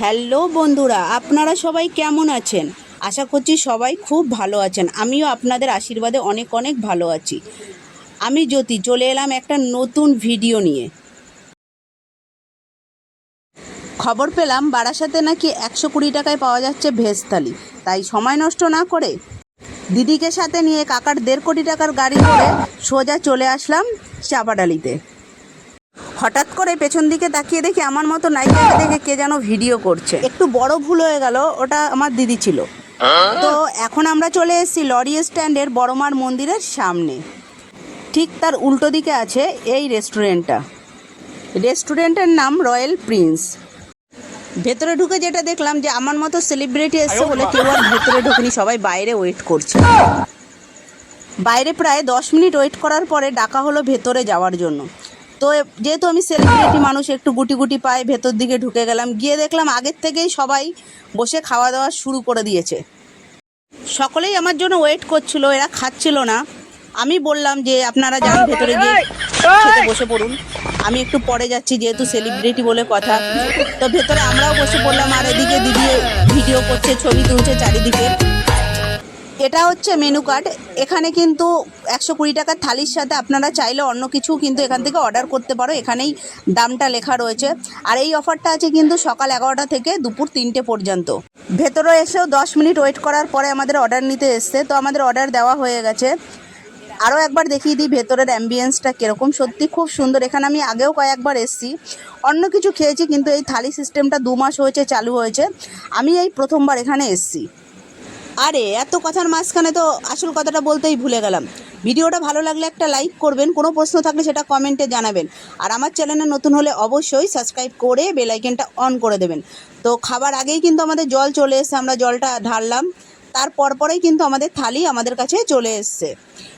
Hello বন্ধুরা, আপনারা সবাই কেমন আছেন? আশা করছি সবাই খুব ভালো আছেন। আমিও আপনাদের আশীর্বাদে অনেক অনেক ভালো আছি। আমি জ্যোতি, চলে এলাম একটা নতুন ভিডিও নিয়ে। খবর পেলাম বারাসাতে নাকি একশো কুড়ি টাকায় পাওয়া যাচ্ছে ভেজ থালি তাই সময় নষ্ট না করে দিদিকে সাথে নিয়ে কাকার দেড় কোটি টাকার গাড়ি করে সোজা চলে আসলাম চাপাডালিতে। হঠাৎ করে পেছন দিকে তাকিয়ে দেখি আমার মতো নায়িকাকে দেখে কে যেন ভিডিও করছে। একটু বড় ভুল হয়ে গেল, ওটা আমার দিদি ছিল। তো এখন আমরা চলে এসেছি লরি স্ট্যান্ডের বড়মার মন্দিরের সামনে। ঠিক তার উল্টো দিকে আছে এই রেস্টুরেন্টটা। রেস্টুরেন্টের নাম রয়্যাল প্রিন্স। ভেতরে ঢুকে যেটা দেখলাম যে আমার মতো সেলিব্রিটি এসছে বলে কেউ আর ভেতরে ঢুকেনি, সবাই বাইরে ওয়েট করছে। বাইরে প্রায় দশ মিনিট ওয়েট করার পরে ডাকা হলো ভেতরে যাওয়ার জন্য। তো যেহেতু আমি সেলিব্রিটি মানুষ একটু গুটি গুটি পায়ে ভেতর দিকে ঢুকে গেলাম। গিয়ে দেখলাম আগের থেকেই সবাই বসে খাওয়া দাওয়া শুরু করে দিয়েছে। সকলেই আমার জন্য ওয়েট করছিল এরা খাচ্ছিল না। আমি বললাম যে আপনারা যান ভেতরে গিয়ে খেতে বসে পড়ুন। আমি একটু পরে যাচ্ছি যেহেতু সেলিব্রিটি বলে কথা। তো ভেতরে আমরাও বসে পড়লাম আর এদিকে দিদি ভিডিও করছে ছবি তুলছে চারিদিকে। এটা হচ্ছে মেনু কার্ড এখানে কিন্তু একশো কুড়ি টাকার থালির সাথে আপনারা চাইলে অন্য কিছু কিন্তু এখান থেকে অর্ডার করতে পারো। এখানেই দামটা লেখা রয়েছে। আর এই অফারটা আছে কিন্তু সকাল এগারোটা থেকে দুপুর তিনটে পর্যন্ত। ভেতরে এসেও দশ মিনিট ওয়েট করার পরে আমাদের অর্ডার নিতে এসছে। তো আমাদের অর্ডার দেওয়া হয়ে গেছে। আরও একবার দেখিয়ে দিই ভেতরের অ্যাম্বিয়েন্সটা কীরকম। সত্যি খুব সুন্দর। এখানে আমি আগেও কয়েকবার এসেছি। অন্য কিছু খেয়েছি, কিন্তু এই থালি সিস্টেমটা দু মাস হয়েছে, চালু হয়েছে। আমি এই প্রথমবার এখানে এসেছি। আরে, এত কথার মাঝখানে তো আসল কথাটা বলতেই ভুলে গেলাম। ভিডিওটা ভালো লাগলে একটা লাইক করবেন, কোনো প্রশ্ন থাকলে সেটা কমেন্টে জানাবেন। আর আমার চ্যানেলে নতুন হলে অবশ্যই সাবস্ক্রাইব করে বেল আইকনটা অন করে দেবেন। তো খাবার আগেই কিন্তু আমাদের জল চলে এসছে, আমরা জলটা ঢাললাম। তারপর পরেই কিন্তু আমাদের থালি আমাদের কাছে চলে এসছে।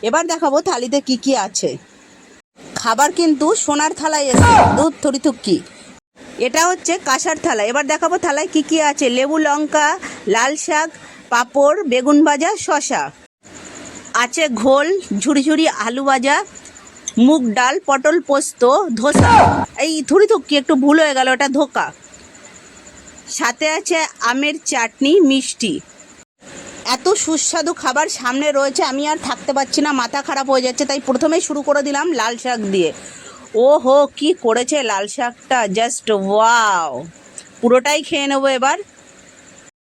এবার দেখাবো থালিতে কি কি আছে। খাবার কিন্তু সোনার থালায় এসছে, দুধ, থরি, থুক্কি। এটা হচ্ছে কাঁসার থালা। এবার দেখাবো থালায় কি কি আছে। লেবু, লঙ্কা, লাল শাক পাঁপড়, বেগুন ভাজা শশা আছে ঘোল ঝুড়ি ঝুড়ি আলু ভাজা, মুগ ডাল, পটল পোস্ত, ধোসা। এই থুড়ি থুক্কি, একটু ভুল হয়ে গেল, ওটা ধোকা। সাথে আছে আমের চাটনি, মিষ্টি। এত সুস্বাদু খাবার সামনে রয়েছে, আমি আর থাকতে পারছি না, মাথা খারাপ হয়ে যাচ্ছে, তাই প্রথমেই শুরু করে দিলাম লাল শাক দিয়ে। ও হো কি করেছে লাল শাকটা, জাস্ট ওয়াও! পুরোটাই খেয়ে নেব এবার।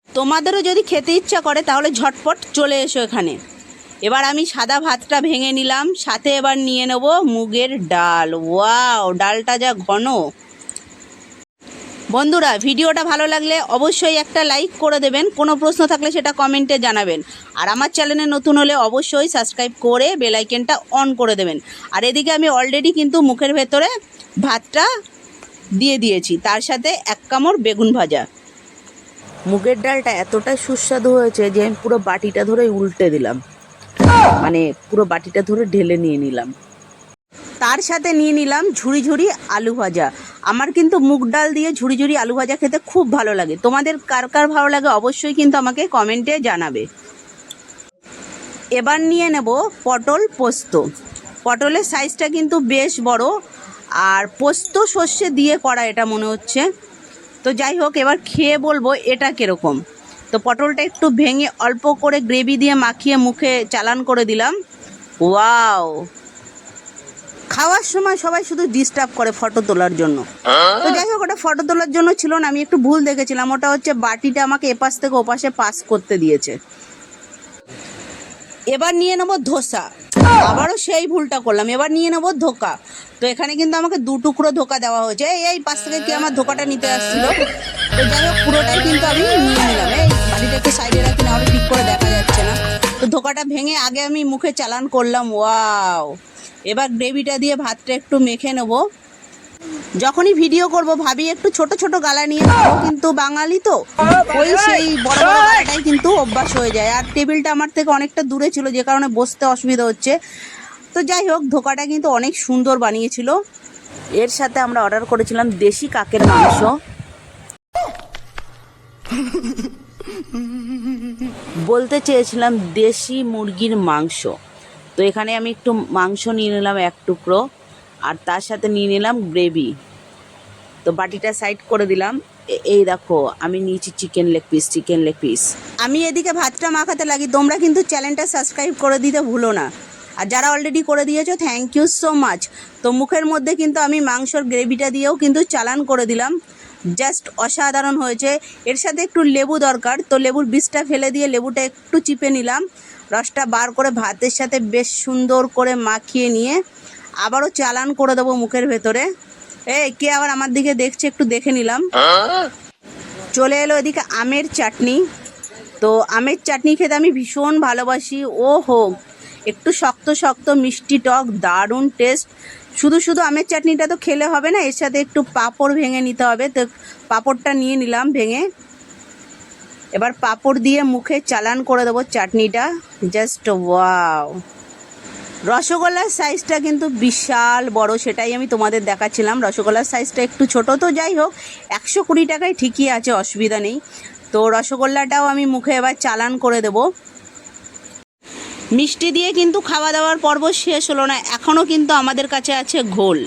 তোমাদেরও যদি খেতে ইচ্ছা করে, তাহলে ঝটপট চলে এসো এখানে। এবার আমি সাদা ভাতটা ভেঙে নিলাম, সাথে এবার নিয়ে নেব মুগের ডাল। ওয়াও, ডালটা যা ঘন। বন্ধুরা, ভিডিওটা ভালো লাগলে অবশ্যই একটা লাইক করে দেবেন, কোনো প্রশ্ন থাকলে সেটা কমেন্টে জানাবেন। আর আমার চ্যানেলে নতুন হলে অবশ্যই সাবস্ক্রাইব করে বেলাইকেনটা অন করে দেবেন। আর এদিকে আমি অলরেডি কিন্তু মুখের ভেতরে ভাতটা দিয়ে দিয়েছি, তার সাথে এক কামড় বেগুন ভাজা। মুগের ডালটা এতটাই সুস্বাদু হয়েছে যে আমি পুরো বাটিটা ধরে উল্টে দিলাম। মানে পুরো বাটিটা ধরে ঢেলে নিয়ে নিলাম। তার সাথে নিয়ে নিলাম ঝুড়ি ঝুড়ি আলু ভাজা। আমার কিন্তু মুগ ডাল দিয়ে ঝুড়ি ঝুড়ি আলু ভাজা খেতে খুব ভালো লাগে। তোমাদের কার কার ভালো লাগে অবশ্যই কিন্তু আমাকে কমেন্টে জানাবে। এবার নিয়ে নেব পটল পোস্ত। পটলের সাইজটা কিন্তু বেশ বড়। আর পোস্ত সর্ষে দিয়ে করা এটা মনে হচ্ছে। তো যাই হোক এবার খেয়ে বলব এটা কীরকম। তো পটলটা একটু ভেঙে অল্প করে গ্রেভি দিয়ে মাখিয়ে মুখে চালান করে দিলাম। ওয়াও! খাওয়ার সময় সবাই শুধু ডিস্টার্ব করে ফটো তোলার জন্য। তো যাই হোক ওটা ফটো তোলার জন্য ছিল না আমি একটু ভুল দেখেছিলাম। ওটা হচ্ছে বাটিটা আমাকে এপাশ থেকে ওপাশে পাস করতে দিয়েছে। এবার নিয়ে নেব ধোসা। আবারও সেই ভুলটা করলাম। এবার নিয়ে নেব ধোকা। তো এখানে কিন্তু আমাকে দু টুকরো ধোকা দেওয়া হয়েছে। এই এই পাশ থেকে কি আমার ধোকাটা নিতে আসছিল? তো যাই হোক, পুরোটাই কিন্তু আমি নিয়ে নিলাম। এই, বাড়িটা একটু সাইডে রাখি, না ঠিক করে দেখা যাচ্ছে না। তো ধোকাটা ভেঙে আগে আমি মুখে চালান করলাম। ওয়াও! এবার গ্রেভিটা দিয়ে ভাতটা একটু মেখে নেব। যখনই ভিডিও করব, ভাবি একটু ছোট ছোট গালা নিয়ে কিন্তু বাঙালি তো। ওই সেই বড় বড় গালাটাই কিন্তু অভ্যাস হয়ে যায়। আর টেবিলটা আমার থেকে অনেকটা দূরে ছিল, যে কারণে বসতে অসুবিধা হচ্ছে। তো যাই হোক, ধোকাটা কিন্তু অনেক সুন্দর বানিয়েছিল। এর সাথে আমরা অর্ডার করেছিলাম দেশি কাকের মাংস। বলতে চেয়েছিলাম দেশি মুরগির মাংস। তো এখানে আমি একটু মাংস নিয়ে নিলাম এক টুকরো। আর তার সাথে নিয়ে নিলাম গ্রেভি। তো বাটিটা সাইড করে দিলাম। এই দেখো, আমি নিয়েছি chicken leg piece, chicken leg piece. আমি এদিকে ভাতটা মাখাতে লাগি, তোমরা কিন্তু চ্যানেলটা সাবস্ক্রাইব করে দিতে ভুলো না। আর যারা অলরেডি করে দিয়েছ থ্যাংক ইউ সো মাচ তো মুখের মধ্যে কিন্তু আমি মাংসর গ্রেভিটা দিয়েও কিন্তু চালান করে দিলাম। জাস্ট অসাধারণ হয়েছে। এর সাথে একটু লেবু দরকার, তো লেবুর বীজটা ফেলে দিয়ে লেবুটা একটু চিপে নিলাম। রসটা বার করে ভাতের সাথে বেশ সুন্দর করে মাখিয়ে নিয়ে আবারও চালান করে দেবো মুখের ভেতরে। এই কে আবার আমার দিকে দেখছে একটু দেখে নিলাম। চলে এলো এদিকে আমের চাটনি। তো আমের চাটনি খেতে আমি ভীষণ ভালোবাসি। ও হো একটু শক্ত শক্ত মিষ্টি টক দারুণ টেস্ট। শুধু শুধু আমের চাটনিটা তো খেলে হবে না এর সাথে একটু পাঁপড় ভেঙে নিতে হবে। তো পাঁপড়টা নিয়ে নিলাম ভেঙে। এবার পাঁপড় দিয়ে মুখে চালান করে দেবো চাটনিটা। Just wow. রসগোল্লার সাইজটা কিন্তু বিশাল বড়, সেটাই আমি তোমাদের দেখাচ্ছিলাম। রসগোল্লার সাইজটা একটু ছোট, তো যাই হোক, একশো কুড়ি টাকায় ঠিকই আছে, অসুবিধা নেই। তো রসগোল্লাটাও আমি মুখে এবার চালান করে দেব। মিষ্টি দিয়ে কিন্তু খাওয়া দাওয়ার পর্ব শেষ হলো না এখনও কিন্তু আমাদের কাছে আছে ঘোল।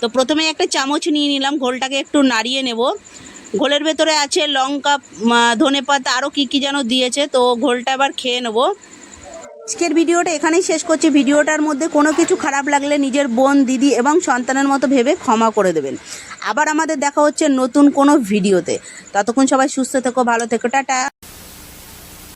তো প্রথমে একটা চামচ নিয়ে নিলাম, ঘোলটাকে একটু নাড়িয়ে নেব। ঘোলের ভেতরে আছে লঙ্কা ধনে পাতা আরও কী কী যেন দিয়েছে, তো ঘোলটা এবার খেয়ে নেব। আজকের ভিডিওটা এখানেই শেষ করছি। ভিডিওটার মধ্যে কোনো কিছু খারাপ লাগলে নিজের বোন, দিদি এবং সন্তানের মতো ভেবে ক্ষমা করে দেবেন। আবার আমাদের দেখা হচ্ছে নতুন কোনো ভিডিওতে। ততক্ষণ সবাই সুস্থ থেকো, ভালো থেকো, টাটা।